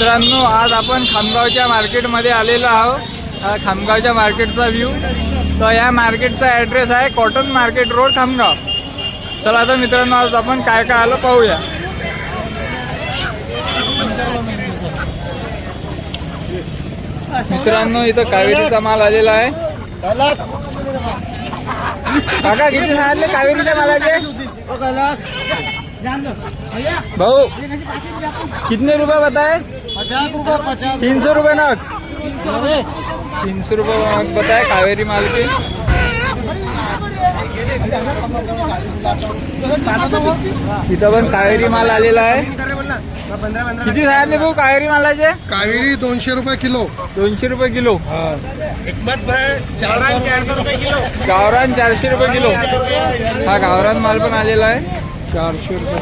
मित्रांनो आज आपण खामगावच्या मार्केटमध्ये आलेलो आहोत. खामगावच्या मार्केटचा व्ह्यू तर या मार्केटचा ॲड्रेस आहे कॉटन मार्केट रोड खामगाव. चला तर मित्रांनो आज आपण काय काय आलं पाहूया. मित्रांनो इथं कावेरीचा माल आलेला आहे. काका किती सांगितले कावेरीच्या मालाचे? भाऊ कितने रुपये बताए? तीन सौ रुपये. नग. तीन सौ रुपये नग. बताए कावेरी माल के इथं पण कावेरी माल आलेला आहे. किती सांगितले भाऊ कावेरी मालाचे? कावेरी दोनशे रुपये किलो. दोनशे रुपये किलो. हा. गावरान चारशे रुपये किलो. हा गावरान माल पण आलेला आहे. चारशे रुपये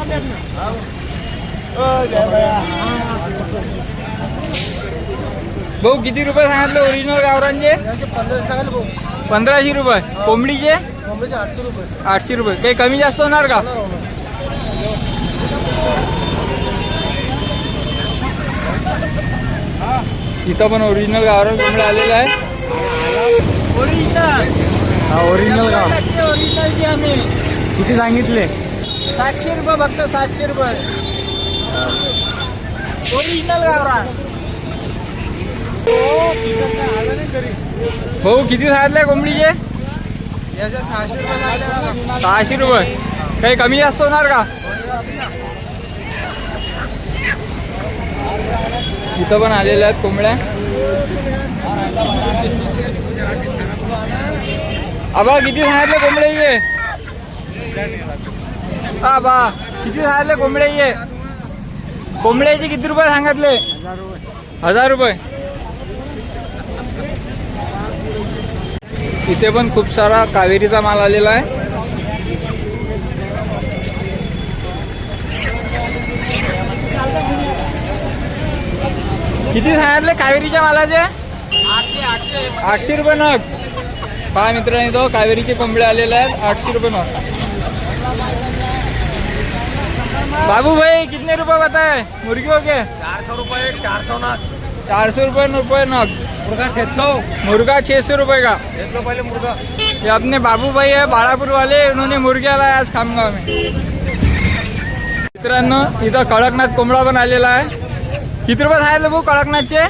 भाऊ किती रुपये सांगितले ओरिजिनल गावरानचे? पंधराशे रुपये. कोंबडीचे? आठशे रुपये. काही कमी जास्त होणार का? इथं पण ओरिजिनल गावरान कोंबडे आलेले आहे. हा ओरिजिनल गाव. किती सांगितले? सातशे रुपये फक्त सातशे रुपये. ओरिजिनल गावरान. भाऊ किती सांगितले कोंबडीचे? सहाशे रुपये. काही कमी जास्त होणार का? इथं पण आलेल्या आहेत कोंबड्या. आबा किती सांगितले कोंबड्याचे? हा बा किती सांगितले कोंबड्याचे? कोंबड्याचे किती रुपये सांगितले? हजार रुपये. इथे पण खूप सारा कावेरीचा माल आलेला आहे. किती सांगितले कावेरीच्या मालाचे? आठशे रुपये नग. पहा मित्रांनी तो कावेरीचे कोंबडे आलेले आहेत आठशे रुपये नग. बाबू भाई कितने रुपये बताए? मुर्गी हो चार सौ रुपये चार सौ ना चार सौ रुपये रुपये नग मुर्गा छह सौ मुर्गा छः सौ रुपये का? पहले मुर्गा. ये अपने बाबू भाई है बाळापूर वाले उन्होंने मुर्ग्या लाया आज खामगाव में मित्रांनो इथं कडकनाथ कोंबडा पण आलेला आहे. किती रुपये सांगितले भाऊ कडकनाथचे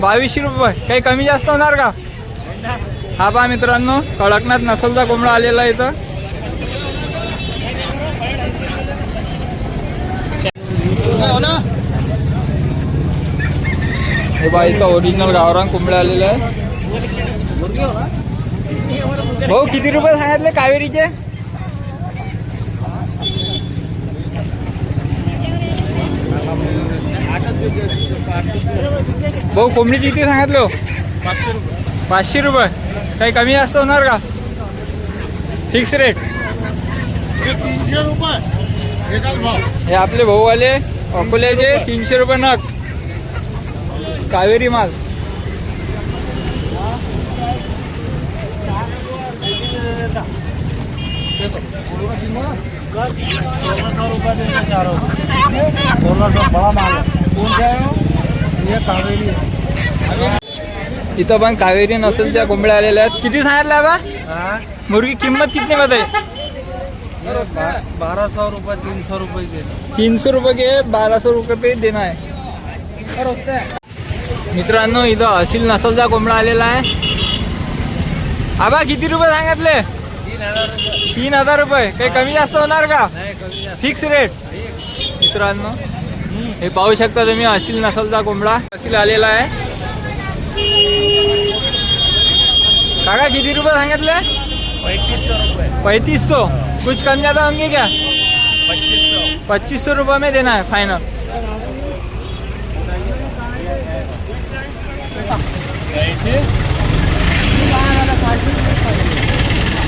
बावीसशे रुपये. काही कमी जास्त होणार का? हा पहा मित्रांनो कडकनाथ नसलचा कोंबडा आलेला आहे इथं. हे बा इथं ओरिजिनल गावरान कोंबडे आलेले आहे भाऊ किती रुपये सांगितले कावेरीचे? भाऊ कोंबडीचे किती सांगितले हो? पाचशे रुपये. काही कमी जास्त होणार का? फिक्स रेट तीनशे रुपये. हे आपले भाऊ आले अकोल्याचे तीनशे रुपये नग. कावेरी माल. इथं पण कावेरी नसलच्या कोंबड्या आलेल्या आहेत. किती सांगितल्या बा मुर्गी किंमत कितनी मध्ये बारह सौ रुपये तीन सौ रुपये के तीन सौ रुपये के बारा सौ रुपये पे देना आहे. मित्रांनो इथं असील नसलचा कोंबडा आलेला आहे. आबा किती रुपये सांगितले? तीन हजार रुपये. काही कमी जास्त होणार का. Fix rate. मित्रांनो हे पाहू शकता तुम्ही असील नसलचा कोंबडा. असील आलेला आहे. काका किती रुपये सांगितले? पैंतीस सौ कुछ कम ज्यादा होंगे क्या पच्चीस सौ पच्चीस सौ रुपये में देना है फाइनल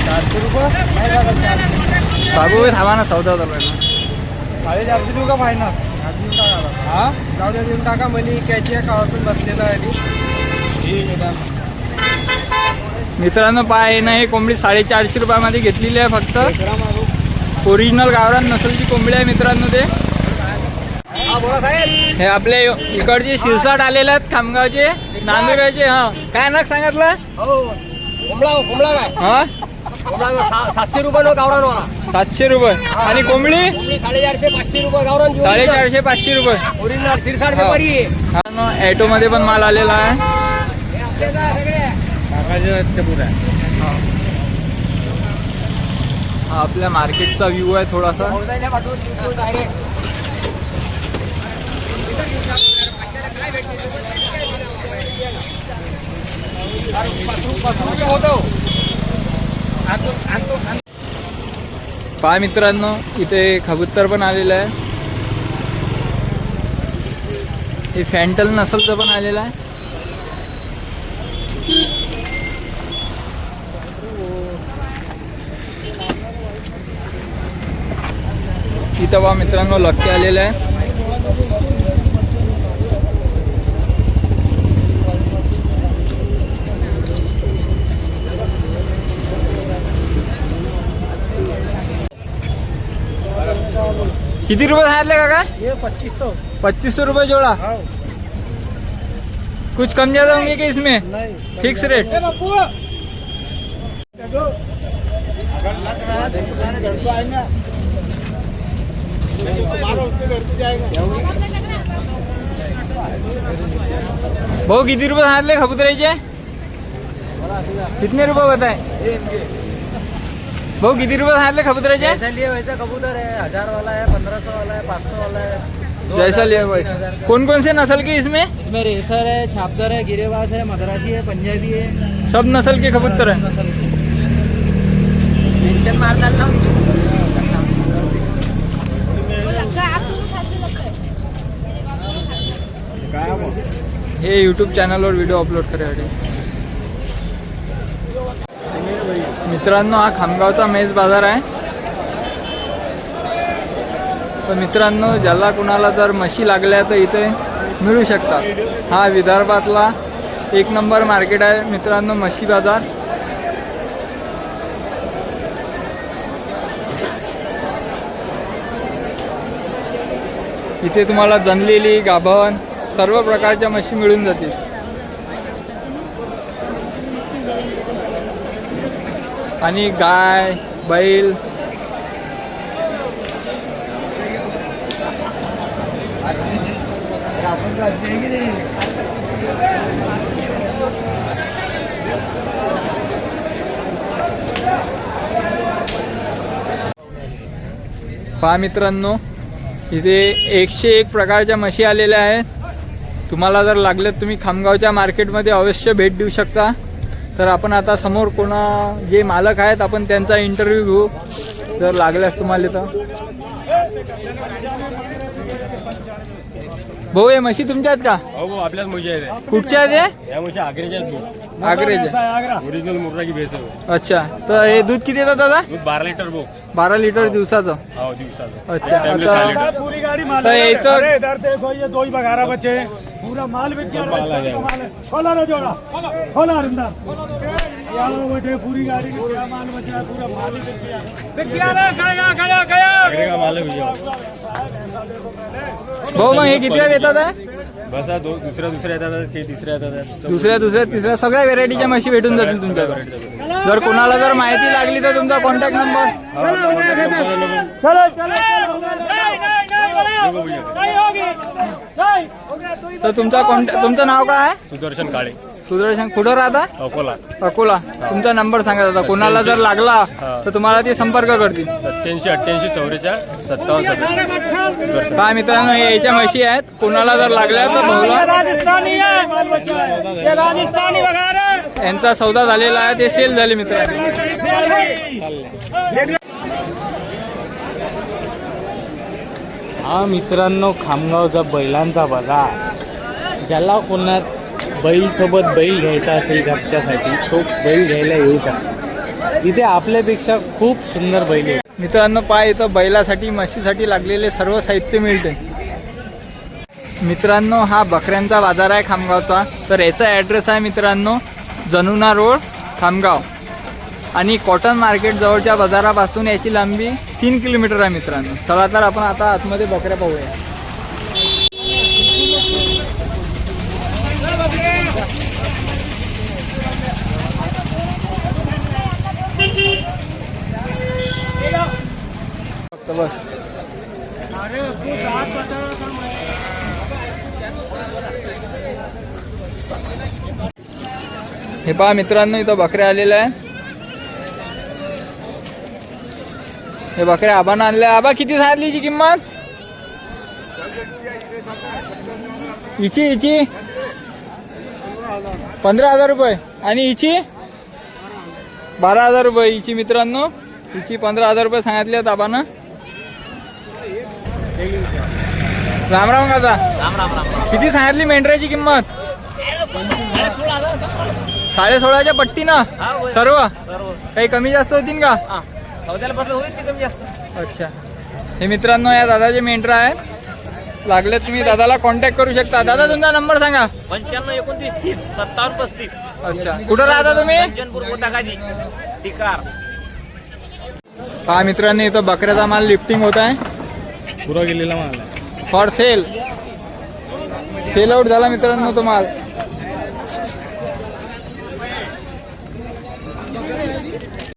चारशे रुपये. बाबू थांबा ना चौदा हजार रुपये साडे चारशे देऊ का फायनल? हा? जाऊ द्या देऊन टाका मली कॅची आहे कावासून बसलेलं आहे ठीक आहे मित्रांनो पाय ना हे कोंबडी साडेचारशे रुपयामध्ये घेतलेली आहे फक्त. ओरिजिनल गावरान नसलची कोंबडी आहे मित्रांनो ते. हे आपले इकडचे शिरसाट आलेले आहेत खामगावचे. नांदुराचे हा. काय नाक सांगितलं? हो कोंबडा कोंबडा काय? हा? कोंबडा सा- सातशे रुपये गावरान वाला. सातशे रुपये. आणि कोंबडी? कोंबडी साडेचारशे पाचशे रुपये गावरान साडेचारशे पाचशे रुपये. ओरिजिनल शिरसाड हो. व्यापारी आहे. ॲटो मध्ये पण माल आलेला आहे. हे सगळे? हा. आपल्या मार्केटचा व्ह्यू आहे थोडासा. पाठवून देतो direct. पहा मित्रांनो इथे खबुत्तर पण आलेलं आहे. हे फॅन्टल नसलचं पण आलेलं आहे. इथं बा मित्रांनो लक्की आलेलं आहे. किती रुपये सांगितले काका? हे पच्चीस सौ पच्चीस सौ रुपये जोड़ा. कुछ कम ज़्यादा होंगे कि इसमें? नहीं फिक्स रेट भाऊ किती रुपये सांगितले खबुतराचे कितने रुपये बताए? भाऊ किती रुपये सांगितले खबुतराचे? जैसा लिए वैसा कबूतर है हज़ार वाला है पंद्रह सौ वाला है पाँच सौ वाला है दो जैसा हज़ार, लिया तीन वैसा। हज़ार का। कौन कौन से नस्ल के इसमें? इसमें रेसर है छापदर है गिरेबाज है मद्रासी है पंजाबी है। सब नस्ल के कबूतर है। नस्ल के। मेंशन मार डालना हे यूट्यूब चॅनलवर व्हिडिओ अपलोड करायसाठी मित्रांनो हा खामगावचा मेज बाजार आहे. तर मित्रांनो ज्याला कुणाला जर म्हशी लागल्या तर इथे मिळू शकतात. हा विदर्भातला एक नंबर मार्केट आहे मित्रांनो म्हशी बाजार. इथे तुम्हाला जनलेली गाभण सर्व प्रकारच्या म्हशी मिळून जातील. आणि गाय बैल. पहा मित्रांनो इथे एकशे एक प्रकारच्या म्हशी आलेल्या आहेत. तुम्हाला जर लागलं तुम्ही खामगावच्या मार्केटमध्ये अवश्य भेट देऊ शकता. तर आपण आता समोर कोणा जे मालक आहेत आपण त्यांचा इंटरव्ह्यू घेऊ. जर लागल्यास तुम्हाला तर. भाऊ हे म्हशी तुमच्या आहेत का? हो आपल्याच मुशी आहे कुठच्या आहेत हे? या मुशी आहेत ओरिजिनल मुर्रा की भेस आहे अच्छा. तर हे दूध किती येतात दादा? दूध बारा लिटर बो बारा लिटर दिवसाचं. हो दिवसाचं. अच्छा. Timeless आता salad. पूरी गाड़ी माल तो है। ये तो- अरे इधर देखो ये दो ही बघारा बचे पूरा माल बिक गया सब माल आ गया। माल है। खोला ना जोड़ा खोला अंदर यारो बेटे पूरी गाड़ी में क्या माल बचा है पूरा माल ही बिक गया बिक गया ना गया गया गया आग्रे का माल है भैया हे बस हा दो दुसऱ्या दुसऱ्या येतात ते तिसऱ्या येतात दुसऱ्या दुसऱ्या तिसऱ्या सगळ्या व्हेरायटीच्या म्हशी भेटून जातील तुमच्याकडे जर कोणाला जर माहिती लागली तर तुमचा कॉन्टॅक्ट नंबर चलो चलो नहीं होगी नहीं तर तुमचा कॉन्टॅक्ट तुमचं नाव काय आहे सुदर्शन काळे सुदर्शन कुठं राहता? अकोला. अकोला. तुमचा नंबर सांगा दादा. कोणाला जर लागला तर तुम्हाला ते संपर्क करतील. सत्याऐंशी अठ्ठ्याऐंशी चौवेचाळ सत्तावन्न सत्तर काय मित्रांनो हे याच्या म्हशी आहेत. कोणाला जर लागल्या तर भाऊला राजस्थानी है ये राजस्थानी बघारा यांचा सौदा झालेला आहे. ते सेल झाले मित्रांनो. हा मित्रांनो खामगावचा बैलांचा बाजार. ज्याला कोणात बैलसोबत बैल घ्यायचा असेल घरच्यासाठी तो बैल घ्यायला येऊ शकतो. इथे आपल्यापेक्षा खूप सुंदर बैल आहे मित्रांनो पाय इथं बैलासाठी म्हशीसाठी लागलेले सर्व साहित्य मिळते. मित्रांनो हा बकऱ्यांचा बाजार आहे खामगावचा. तर याचा ॲड्रेस आहे मित्रांनो जनुना रोड खामगाव. आणि कॉटन मार्केट जवळच्या बाजारापासून याची लांबी तीन किलोमीटर आहे मित्रांनो. चला तर आपण आता आतमध्ये बकऱ्या पाहूया. तर बस. हे पहा मित्रांनो इथं बकऱ्या आलेल्या आहे हे बकऱ्या आबानं आणल्या. आबा किती सांगलीची किंमत? हिची हिची पंधरा हजार रुपये. आणि हिची बारा हजार रुपये. हिची मित्रांनो हिची पंधरा हजार रुपये सांगितले आबानं. राम राम काका किती सांगितली मेंढऱ्याची किंमत? साडे सोळाच्या पट्टीनं सर्व? काही कमी जास्त होतील का? अच्छा. हे मित्रांनो या दादाचे मेंढरा आहेत. लागले तुम्ही दादाला कॉन्टॅक्ट करू शकता. दादा तुमचा नंबर सांगा. पंच्याण्णव एकोणतीस तीस सत्तावन्न पस्तीस. अच्छा. कुठं राहता तुम्ही? पहा मित्रांनो इथं बकऱ्याचा माल लिफ्टिंग होत आहे. पुरा गेलेला माल फॉर सेल सेल आउट झाला मित्रांनो तो माल.